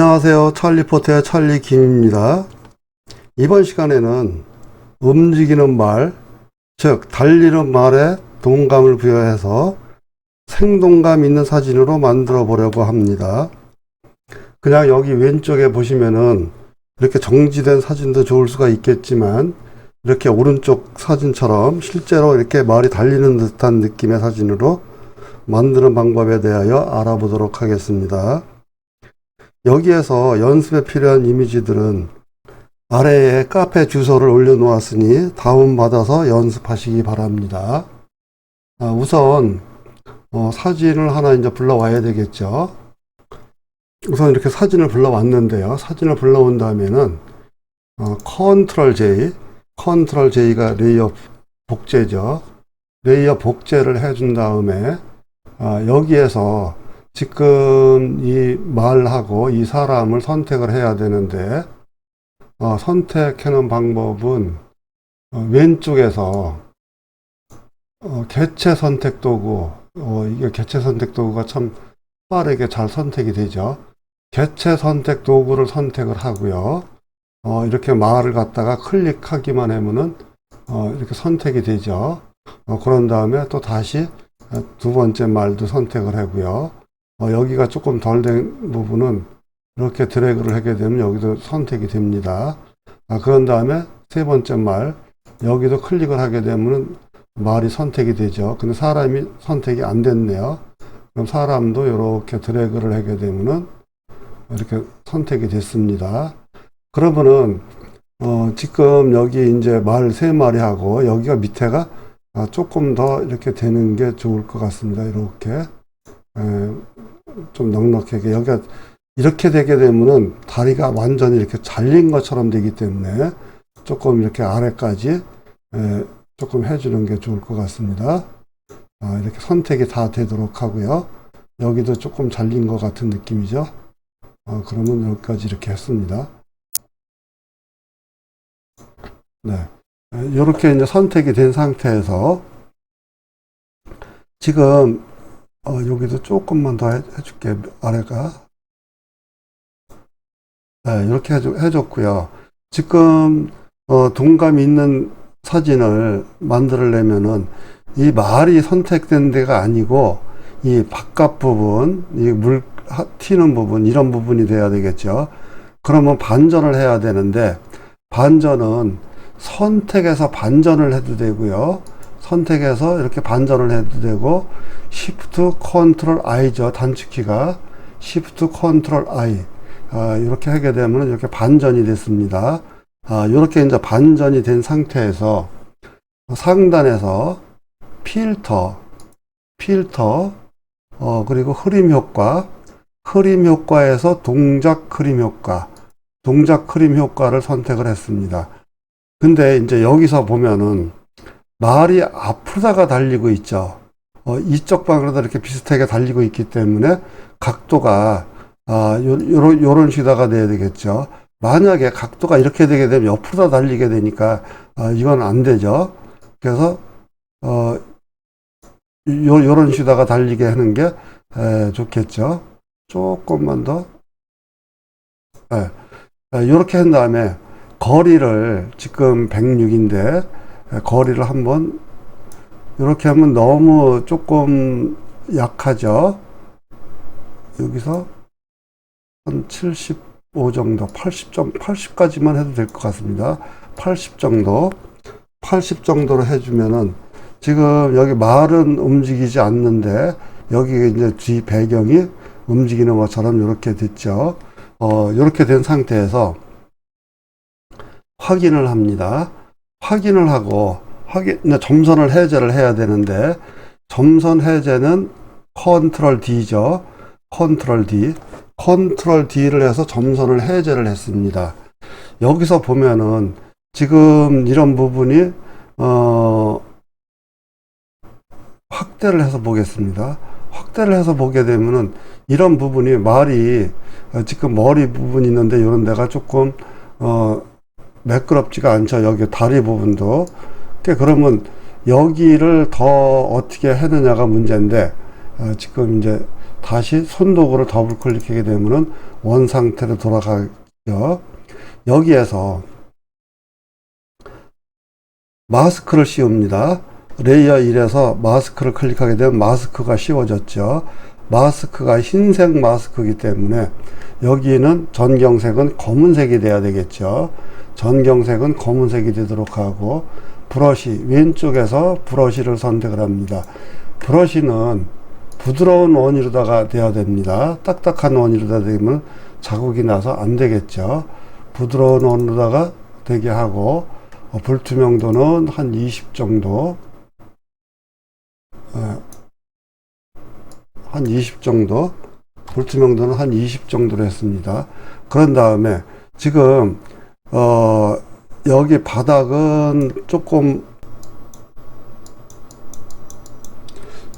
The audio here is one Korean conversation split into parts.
안녕하세요. 찰리포트의 찰리 김입니다. 이번 시간에는 움직이는 말, 즉, 달리는 말에 동감을 부여해서 생동감 있는 사진으로 만들어 보려고 합니다. 그냥 여기 왼쪽에 보시면은 이렇게 정지된 사진도 좋을 수가 있겠지만 이렇게 오른쪽 사진처럼 실제로 이렇게 말이 달리는 듯한 느낌의 사진으로 만드는 방법에 대하여 알아보도록 하겠습니다. 여기에서 연습에 필요한 이미지들은 아래에 카페 주소를 올려놓았으니 다운받아서 연습하시기 바랍니다. 아, 우선 어, 사진을 하나 이제 불러와야 되겠죠. 우선 이렇게 사진을 불러왔는데요. 사진을 불러온 다음에는 어, 컨트롤 J, 컨트롤 J가 레이어 복제죠. 레이어 복제를 해준 다음에 아, 여기에서 지금 이 말하고 이 사람을 선택을 해야 되는데 어, 선택하는 방법은 어, 왼쪽에서 어, 개체 선택 도구 어, 이게 개체 선택 도구가 참 빠르게 잘 선택이 되죠. 개체 선택 도구를 선택을 하고요. 어, 이렇게 말을 갖다가 클릭하기만 하면은 어, 이렇게 선택이 되죠. 어, 그런 다음에 또 다시 두 번째 말도 선택을 하고요. 어, 여기가 조금 덜 된 부분은 이렇게 드래그를 하게 되면 여기도 선택이 됩니다. 아, 그런 다음에 세 번째 말, 여기도 클릭을 하게 되면 말이 선택이 되죠. 근데 사람이 선택이 안 됐네요. 그럼 사람도 이렇게 드래그를 하게 되면은 이렇게 선택이 됐습니다. 그러면은, 어, 지금 여기 이제 말 세 마리 하고 여기가 밑에가 아, 조금 더 이렇게 되는 게 좋을 것 같습니다. 이렇게. 에, 좀 넉넉하게 여기가 이렇게 되게 되면은 다리가 완전히 이렇게 잘린 것처럼 되기 때문에 조금 이렇게 아래까지 에, 조금 해주는 게 좋을 것 같습니다. 아, 이렇게 선택이 다 되도록 하고요. 여기도 조금 잘린 것 같은 느낌이죠. 아, 그러면 여기까지 이렇게 했습니다. 네. 이렇게 이제 선택이 된 상태에서 지금 어, 여기도 조금만 더 해, 해줄게. 아래가. 네, 이렇게 해줘, 해줬고요. 지금, 어, 동감이 있는 사진을 만들려면은 이 말이 선택된 데가 아니고 이 바깥 부분, 이 물, 하- 튀는 부분, 이런 부분이 돼야 되겠죠. 그러면 반전을 해야 되는데 반전은 선택해서 반전을 해도 되고요. 선택해서 이렇게 반전을 해도 되고 Shift Control I죠 단축키가 Shift Control I 아, 이렇게 하게 되면 이렇게 반전이 됐습니다. 아, 이렇게 이제 반전이 된 상태에서 상단에서 필터, 필터, 어, 그리고 흐림 효과, 흐림 효과에서 동작 흐림 효과, 동작 흐림 효과를 선택을 했습니다. 근데 이제 여기서 보면은 말이 앞으로다가 달리고 있죠. 어, 이쪽 방으로도 이렇게 비슷하게 달리고 있기 때문에 각도가 아, 요, 요런, 요런 식으로다가 돼야 되겠죠. 만약에 각도가 이렇게 되게 되면 옆으로 다 달리게 되니까 아, 이건 안 되죠. 그래서 어, 요, 요런 식으로다가 달리게 하는 게 에, 좋겠죠. 조금만 더 예. 에, 이렇게 한 다음에 거리를 지금 106인데 거리를 한번 이렇게 하면 너무 조금 약하죠. 여기서 한 75 정도, 80점, 80까지만 해도 될 것 같습니다. 80 정도, 80 정도로 해주면은 지금 여기 말은 움직이지 않는데 여기 이제 뒤 배경이 움직이는 것처럼 이렇게 됐죠. 어, 이렇게 된 상태에서 확인을 합니다. 확인을 하고 확인 이제 점선을 해제를 해야 되는데 점선 해제는 컨트롤 D죠. 컨트롤 D. 컨트롤 D를 해서 점선을 해제를 했습니다. 여기서 보면은 지금 이런 부분이 어 확대를 해서 보겠습니다. 확대를 해서 보게 되면은 이런 부분이 말이 어, 지금 머리 부분이 있는데 이런 데가 조금 어 매끄럽지가 않죠. 여기 다리 부분도. 그 그러면 여기를 더 어떻게 했느냐가 문제인데 어, 지금 이제 다시 손도구를 더블 클릭하게 되면은 원 상태로 돌아가죠. 여기에서 마스크를 씌웁니다. 레이어 1에서 마스크를 클릭하게 되면 마스크가 씌워졌죠. 마스크가 흰색 마스크이기 때문에 여기는 전경색은 검은색이 돼야 되겠죠. 전경색은 검은색이 되도록 하고 브러쉬 왼쪽에서 브러쉬를 선택을 합니다. 브러쉬는 부드러운 원이로다가 돼야 됩니다. 딱딱한 원이로다 되면 자국이 나서 안 되겠죠. 부드러운 원으로다가 되게 하고 어, 불투명도는 한 20 정도 어, 한20 정도 불투명도는 한 20 정도로 했습니다. 그런 다음에 지금 어 여기 바닥은 조금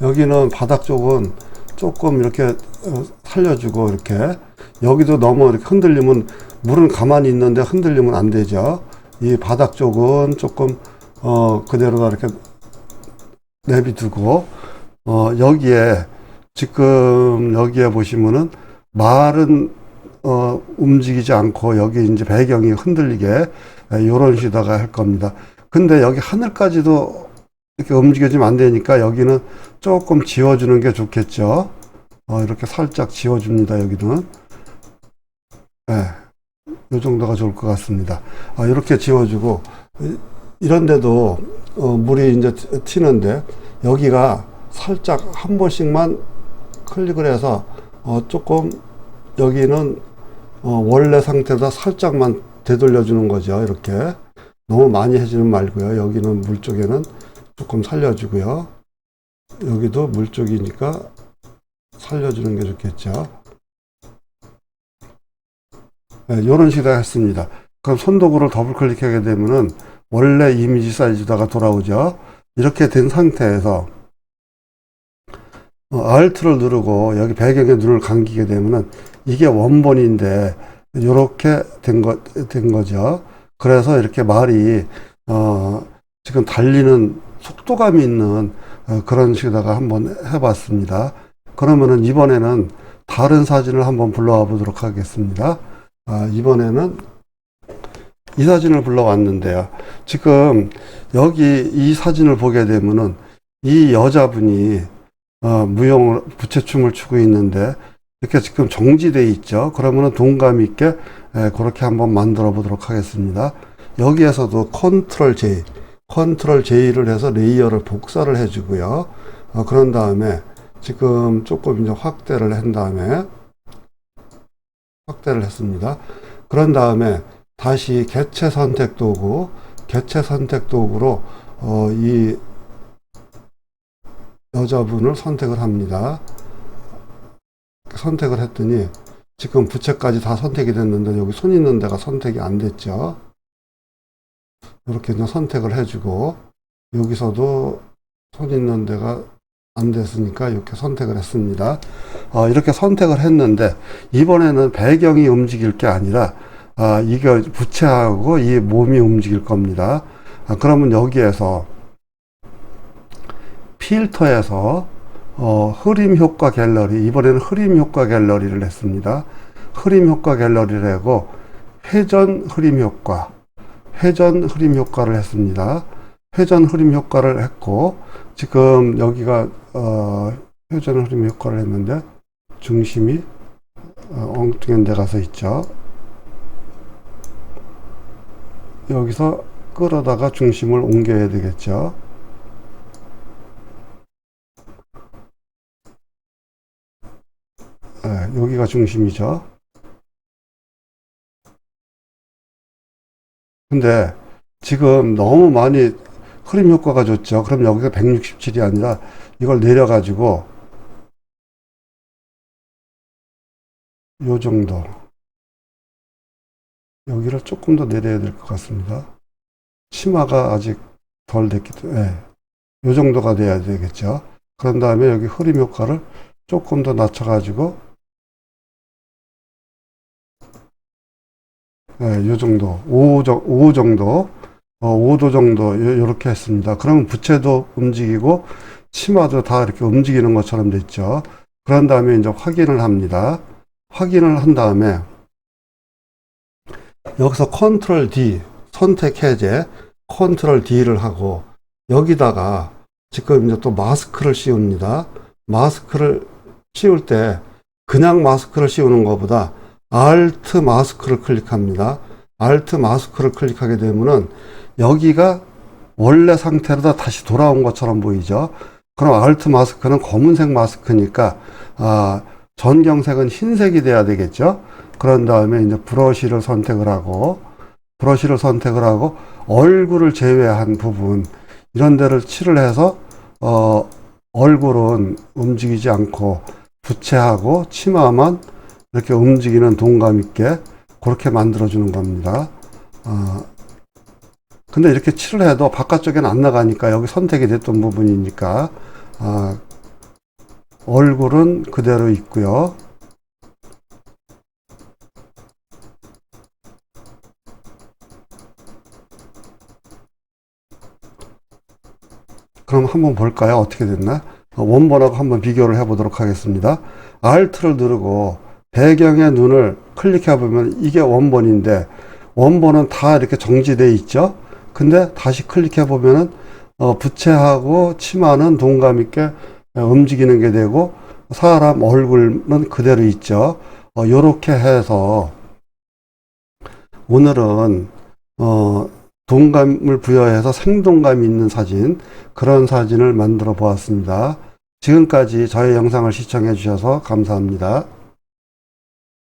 여기는 바닥 쪽은 조금 이렇게 어, 살려주고 이렇게 여기도 너무 이렇게 흔들리면 물은 가만히 있는데 흔들리면 안 되죠. 이 바닥 쪽은 조금 어 그대로 이렇게 내비두고 어 여기에 지금 여기에 보시면은 말은 어 움직이지 않고 여기 이제 배경이 흔들리게 요런 식으로다가 할 겁니다. 근데 여기 하늘까지도 이렇게 움직여지면 안 되니까 여기는 조금 지워주는 게 좋겠죠. 어, 이렇게 살짝 지워줍니다. 여기는. 네, 요 정도가 좋을 것 같습니다. 아, 이렇게 지워주고 이- 이런데도 어, 물이 이제 튀- 튀는데 여기가 살짝 한 번씩만 클릭을 해서 어, 조금 여기는 어, 원래 상태보다 살짝만 되돌려 주는 거죠. 이렇게 너무 많이 해주는 말고요. 여기는 물 쪽에는 조금 살려주고요. 여기도 물 쪽이니까 살려주는 게 좋겠죠. 네, 이런 식으로 했습니다. 그럼 손도구를 더블 클릭하게 되면은 원래 이미지 사이즈다가 돌아오죠. 이렇게 된 상태에서 어, Alt를 누르고 여기 배경에 눈을 감기게 되면은 이게 원본인데 이렇게 된 거, 된 거죠. 그래서 이렇게 말이 어, 지금 달리는 속도감이 있는 어, 그런 식으로다가 한번 해봤습니다. 그러면은 이번에는 다른 사진을 한번 불러와 보도록 하겠습니다. 아, 이번에는 이 사진을 불러왔는데요. 지금 여기 이 사진을 보게 되면은 이 여자분이 어, 무용을 부채춤을 추고 있는데 이렇게 지금 정지돼 있죠. 그러면은 동감 있게 에, 그렇게 한번 만들어 보도록 하겠습니다. 여기에서도 컨트롤 J, 컨트롤 J를 해서 레이어를 복사를 해주고요. 어, 그런 다음에 지금 조금 이제 확대를 한 다음에 확대를 했습니다. 그런 다음에 다시 개체 선택 도구, 개체 선택 도구로 어, 이 여자분을 선택을 합니다. 선택을 했더니 지금 부채까지 다 선택이 됐는데 여기 손 있는 데가 선택이 안 됐죠. 이렇게 그냥 선택을 해주고 여기서도 손 있는 데가 안 됐으니까 이렇게 선택을 했습니다. 어, 이렇게 선택을 했는데 이번에는 배경이 움직일 게 아니라 아, 이게 부채하고 이 몸이 움직일 겁니다. 아, 그러면 여기에서 필터에서 어, 흐림 효과 갤러리 이번에는 흐림 효과 갤러리를 했습니다. 흐림 효과 갤러리를 하고 회전 흐림 효과 회전 흐림 효과를 했습니다. 회전 흐림 효과를 했고 지금 여기가 어, 회전 흐림 효과를 했는데 중심이 어, 엉뚱한 데 가서 있죠. 여기서 끌어다가 중심을 옮겨야 되겠죠. 네, 여기가 중심이죠. 근데 지금 너무 많이 흐림 효과가 좋죠. 그럼 여기가 167이 아니라 이걸 내려가지고 요 정도 여기를 조금 더 내려야 될 것 같습니다. 치마가 아직 덜 됐기 때문에 예. 요 정도가 돼야 되겠죠. 그런 다음에 여기 흐림 효과를 조금 더 낮춰가지고 예, 요 정도 5, 정, 5 정도 어, 5도 정도 이렇게 했습니다. 그러면 부채도 움직이고 치마도 다 이렇게 움직이는 것처럼 됐죠. 그런 다음에 이제 확인을 합니다. 확인을 한 다음에 여기서 컨트롤 D 선택 해제 컨트롤 D를 하고 여기다가 지금 이제 또 마스크를 씌웁니다. 마스크를 씌울 때 그냥 마스크를 씌우는 것보다 Alt 마스크를 클릭합니다. Alt 마스크를 클릭하게 되면은 여기가 원래 상태로 다 다시 돌아온 것처럼 보이죠. 그럼 Alt 마스크는 검은색 마스크니까 아, 전경색은 흰색이 돼야 되겠죠. 그런 다음에 이제 브러쉬를 선택을 하고 브러쉬를 선택을 하고 얼굴을 제외한 부분 이런 데를 칠을 해서 어, 얼굴은 움직이지 않고 부채하고 치마만 이렇게 움직이는 동감 있게 그렇게 만들어 주는 겁니다. 어, 근데 이렇게 칠을 해도 바깥쪽에는 안 나가니까 여기 선택이 됐던 부분이니까 아, 얼굴은 그대로 있고요. 그럼 한번 볼까요? 어떻게 됐나? 어, 원본하고 한번 비교를 해보도록 하겠습니다. Alt를 누르고 배경의 눈을 클릭해 보면 이게 원본인데 원본은 다 이렇게 정지돼 있죠. 근데 다시 클릭해 보면은 어, 부채하고 치마는 동감 있게 움직이는 게 되고 사람 얼굴은 그대로 있죠. 어, 요렇게 해서 오늘은 어, 동감을 부여해서 생동감 있는 사진 그런 사진을 만들어 보았습니다. 지금까지 저의 영상을 시청해 주셔서 감사합니다.